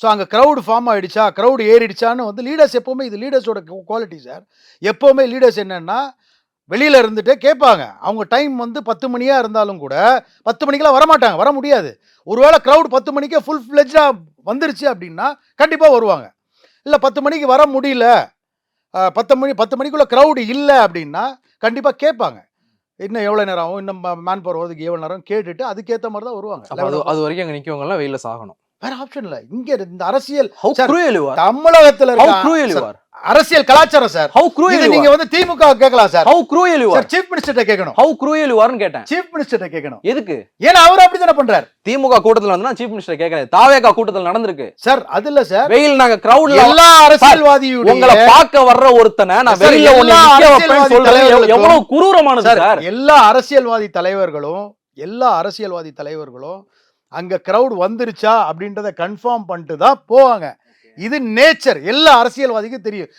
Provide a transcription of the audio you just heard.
So அங்கே crowd form ஆயிடுச்சா? Crowd ஏறிடுச்சான்னு வந்து லீடர்ஸ் எப்போவுமே இது லீடர்ஸோட குவாலிட்டி சார் எப்போவுமே லீடர்ஸ் என்னன்னா வெளியில் இருந்துட்டு கேட்பாங்க. அவங்க டைம் வந்து பத்து மணியாக இருந்தாலும் கூட பத்து மணிக்கெல்லாம் வரமாட்டாங்க. வர முடியாது. ஒருவேளை க்ரௌட் பத்து மணிக்கே ஃபுல் ஃப்ளெஜ்டாக வந்துருச்சு அப்படின்னா கண்டிப்பாக வருவாங்க. இல்லை பத்து மணிக்கு வர முடியல பத்து மணி பத்து மணிக்குள்ளே க்ரௌடு இல்லை அப்படின்னா கண்டிப்பாக கேட்பாங்க. இன்னும் எவ்வளோ நேரம் ஆகும்? இன்னும் மேன் பவர் வரதுக்கு எவ்வளோ நேரம்? கேட்டுட்டு அதுக்கேற்ற மாதிரி தான் வருவாங்க அது வரைக்கும் அங்க நிக்கவங்க எல்லாம் வெயில சாகணும். வேற ஆப்ஷன் இல்லை. இங்கே இந்த அரசியல் ஹவு தமிழகத்தில் அரசியல் கலாச்சாரம் சார் இது you நீங்க வந்து திமுக கேட்கலாம் sir cruel you are. Sir chief மினிஸ்டர்ட்ட கேட்கணும். How cruel you areன்னு கேட்டேன். சீஃப் மினிஸ்டர்ட்ட கேட்கணும். எதுக்கு? ஏன்னா அவர் அப்படித்தானே பண்றாரு. திமுக கூட்டத்துல வந்து சீஃப் மினிஸ்டர் கேக்குறேன் தாவேகா கூட்டத்துல நடந்திருக்கு. சார் அது இல்ல சார் வெயில் நாங்க கிரவுட்ல எல்லா அரசியல்வாதியுடைய உங்களை பார்க்க வர்ற ஒருத்தனை நான் வெளியில ஒண்ணு தலைவர்களுக்கும் எவ்வளவு குரூரமானது சார் சார் எல்லா அரசியல்வாதி தலைவர்களும் எல்லா அரசியல்வாதி தலைவர்களும் அங்க கிரவுட் வந்துருச்சா அப்படின்றத கன்ஃபார்ம் பண்ணிட்டு தான் போவாங்க இது நேச்சர் எல்லா அரசியல்வாதிக்கும் தெரியும்.